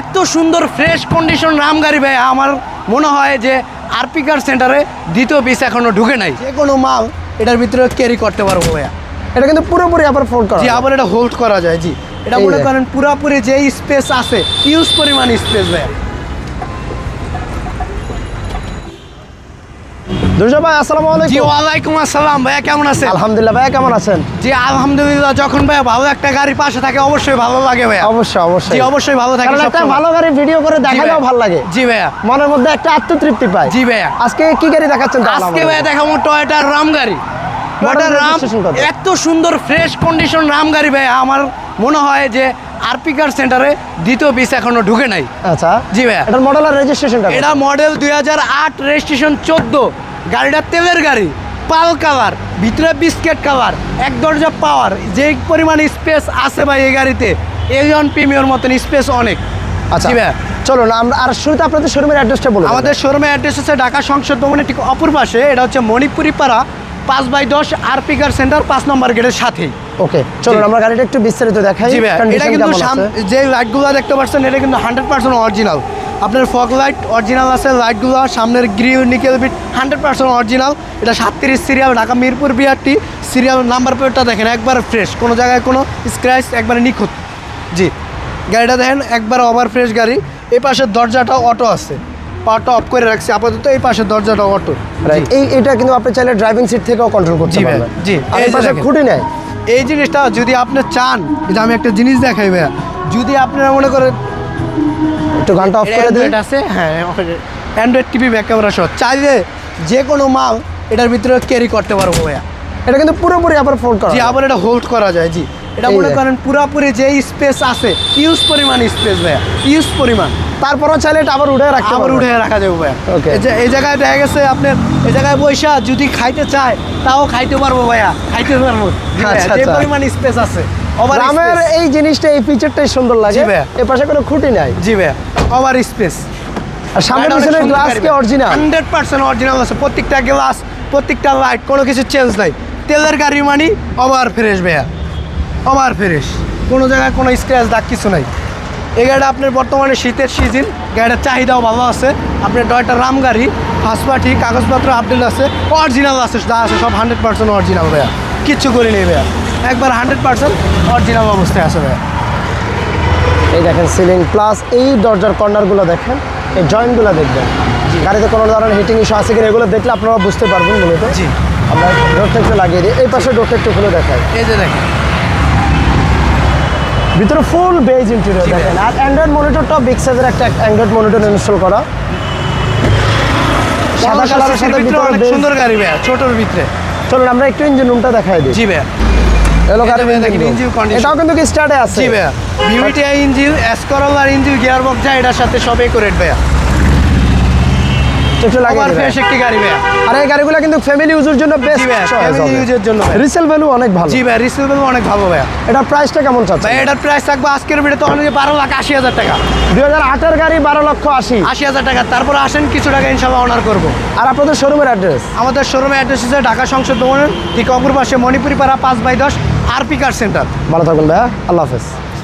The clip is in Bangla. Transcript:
এত সুন্দর ফ্রেশ কন্ডিশন রাম গাড়ি ভাই আমার মনে হয় যে আরপিকার সেন্টারে দ্বিতীয় পিস এখনও ঢুকে নাই। যে কোনো মাল এটার ভিতরে ক্যারি করতে পারব ভাইয়া। এটা কিন্তু পুরোপুরি আবার ফোল্ড করা জি আবার এটা হোল্ড করা যায় জি। এটা মনে করেন পুরোপুরি যে স্পেস আছে ইউজ পরিমাণ স্পেস ভাইয়া। দুর্জয় ভাই আসসালামু জি আলাইকুম ওয়ালাইকুম আসসালাম। ভাইয়া কেমন আছেন? আলহামদুলিল্লাহ কেমন আছেন? জি আলহামদুলিল্লাহ যখন ভাইয়া ভালো একটা গাড়ি পাশে থাকে অবশ্যই ভালো লাগে ভাইয়া। অবশ্যই অবশ্যই। জি অবশ্যই ভালো থাকে কারণ একটা ভালো গাড়ি ভিডিও করে জি দেখালেও ভালো লাগে। জি ভাইয়া। মনের মধ্যে একটা আত্মতৃপ্তি পায়। জি ভাইয়া। আজকে কি গাড়ি দেখাচ্ছেন আজকে? ভাইয়া দেখাবো টয়োটা রাম গাড়ি। টয়োটা রাম এত সুন্দর ফ্রেশ কন্ডিশন রাম গাড়ি ভাইয়া। আমার মনে হয় যে আরপি কার সেন্টারে দ্বিতীয় পিস এখনও ঢুকে নাই। আচ্ছা। জি ভাইয়া। এটার মডেল আর রেজিস্ট্রেশনটা এটা মডেল দুই হাজার আট রেজিস্ট্রেশন চোদ্দ। গাড়িটা তেলের গাড়ি পাল কালার ভিতরে বিস্কেট কালার এক দরজা পাওয়ার যে পরিমাণ স্পেস আছে ভাই এই গাড়িতে এলিয়ন প্রিমিয়র মতন স্পেস অনেক। আচ্ছা জি ভাইয়া চলুন আমরা আর শুরুতে আপনাদের শোরুমের অ্যাড্রেসটা বলুন আমাদের শোরুমের অ্যাড্রেস হচ্ছে ঢাকা সংসদ ভবনের ঠিক অপর পাশে এটা হচ্ছে মণিপুরি পাড়া পাঁচ বাই দশ আরপি কার সেন্টার পাঁচ নম্বর গেটের সাথেই। ওকে চলুন জি। আমরা গাড়িটা একটু বিস্তারিত দেখাই। এটা কিন্তু যে লাইটগুলো দেখতে পাচ্ছেন এটা কিন্তু হান্ড্রেড পার্সেন্ট অরিজিনাল আপনার ফগ লাইট অরিজিনাল আছে লাইটগুলো সামনের গ্রিল নিকেল বিট হান্ড্রেড পার্সেন্ট অরিজিনাল এটা সাতত্রিশ serial Dhaka Mirpur BRT serial number প্লেটটা দেখেন একবার ফ্রেশ কোনো জায়গায় কোনো স্ক্র্যাচ একবারে নিখুঁত। জি গাড়িটা দেখেন একবার ওভার ফ্রেশ গাড়ি। এই পাশের দরজাটা অটো আছে। পাওয়ারটা অফ করে রাখছি আপাতত এই পাশের দরজাটা অটো এই এটা কিন্তু আপনি চাইলে ড্রাইভিং সিট থেকেও কন্ট্রোল করতে ভাই, পারবেন। জি, এই এই পাশে খুঁটি নেয়। এই জিনিসটা যদি আপনি চান যে আমি একটা জিনিস দেখাই ভাইয়া। যদি আপনারা মনে করেন একটু গানটা অফ করে দিন আছে? হ্যাঁ অ্যান্ড্রয়েড টিভি ব্যাক ক্যামেরা সহ চাইলে যে কোনো মাল এটার ভিতরে ক্যারি করতে পারব ভাইয়া। এটা কিন্তু পুরোপুরি আবার ফোল্ড করা জি আবার এটা হোল্ড করা যায় জি। এটা মনে। করেন পুরোপুরি যে স্পেস আছে ইউজ পরিমাণ স্পেস ভাইয়া ইউজ পরিমাণ। তারপরও চাইলে এটা আবার উঠে রাখতে আবার। উঠে রাখা যাবে ভাইয়া. এই যে এই জায়গায় দেখা গেছে আপনার এই জায়গায় বৈশা যদি খাইতে চায় তাও খাইতে পারব ভাইয়া। খাইতে পারব। আচ্ছা, যে আচ্ছা। পরিমাণ স্পেস আছে। গ্রামের এই জিনিসটা এই ফিচারটাই সুন্দর লাগে। জি ভাইয়া। এ পাশে কোনো খুঁটি নাই। জি ভাইয়া। ওভার স্পেস আর সামনে পিছনের গ্লাস কি অরিজিনাল হান্ড্রেড পার্সেন্ট অরিজিনাল আছে। প্রত্যেকটা গ্লাস প্রত্যেকটা লাইট কোনো কিছু চেঞ্জ নাই। তেলের গাড়ি মানি ওভার ফ্রেশ ভাইয়া। ওভার ফ্রেশ কোনো জায়গায় কোনো স্ক্র্যাচ দাগ কিছু নাই। এই গাড়িটা আপনার বর্তমানে শীতের সিজন গাড়িটার চাহিদাও ভালো আছে। আপনার ডয়টা রাম গাড়ি পার্টি কাগজপত্র আপডেট আছে। অরিজিনাল আছে যা আছে সব হান্ড্রেড পার্সেন্ট অরিজিনাল ভাইয়া। কিচ্ছু করি নেই ভাইয়া। একবার হান্ড্রেড পার্সেন্ট অরিজিনাল অবস্থায় আছে ভাইয়া এই দেখেন সিলিং প্লাস এই দরজার কর্নারগুলো দেখেন এই জয়েন্টগুলো দেখবেন। গাড়িতে কোনো ধরনের হিটিং ইস্যু আছে কিনা এগুলো দেখলে আপনারা বুঝতে পারবেন মূলত। জি। আমরা ডোরটা একটু লাগিয়ে দিই। এই পাশে ডোরটা একটু খুলে দেখাই। এই যে দেখেন। ভিতরে ফুল বেজ ইন্টেরিয়র দেখেন। আর অ্যান্ড্রয়েড মনিটরটাও বিগ সাইজের একটা অ্যান্ড্রয়েড মনিটর ইনস্টল করা। সাদা কালারের সাথে ভিতরে সুন্দর গাড়ি ভাইয়া ছোটোর ভিতরে। চলুন আমরা একটু ইঞ্জিন রুমটা দেখাই দিই। জি ভাইয়া। এলো। এটাও কিন্তু কি স্টার্টে আছে? জি ভাইয়া? ভিভিটিআই ইঞ্জিন ইঞ্জিন যা এটার সাথে ভাইয়া। একটু লাগিয়ে ওভার দিবেন। ফ্রেশ একটি গাড়ি ভাইয়া। আর এই গাড়িগুলো কিন্তু ফ্যামিলি ইউজের জন্য বেস্ট ফ্যামিলি ইউজের জন্য রিসেল ভ্যালু অনেক ভালো। জি ভাইয়া রিসিভেবল অনেক ভালো ভাইয়া। এটা প্রাইসটা কেমন চাচ্ছে ভাই এটার প্রাইস থাকবে আজকের বারো লাখ আশি হাজার টাকা। দুই হাজার আটের গাড়ি বারো লক্ষ আশি। আশি হাজার টাকা। তারপর আসেন কিছু টাকা ইনশাল্লাহ অনার করব। আর আপনাদের শোরুমের অ্যাড্রেস আমাদের শোরুমে অ্যাড্রেস হচ্ছে ঢাকা সংসদ ভবনের ঠিক অপর পাশে মণিপুরি পাড়া পাঁচ বাই দশ আরপি কার সেন্টার। ভালো থাকবেন ভাইয়া। আল্লাহ হাফেজ।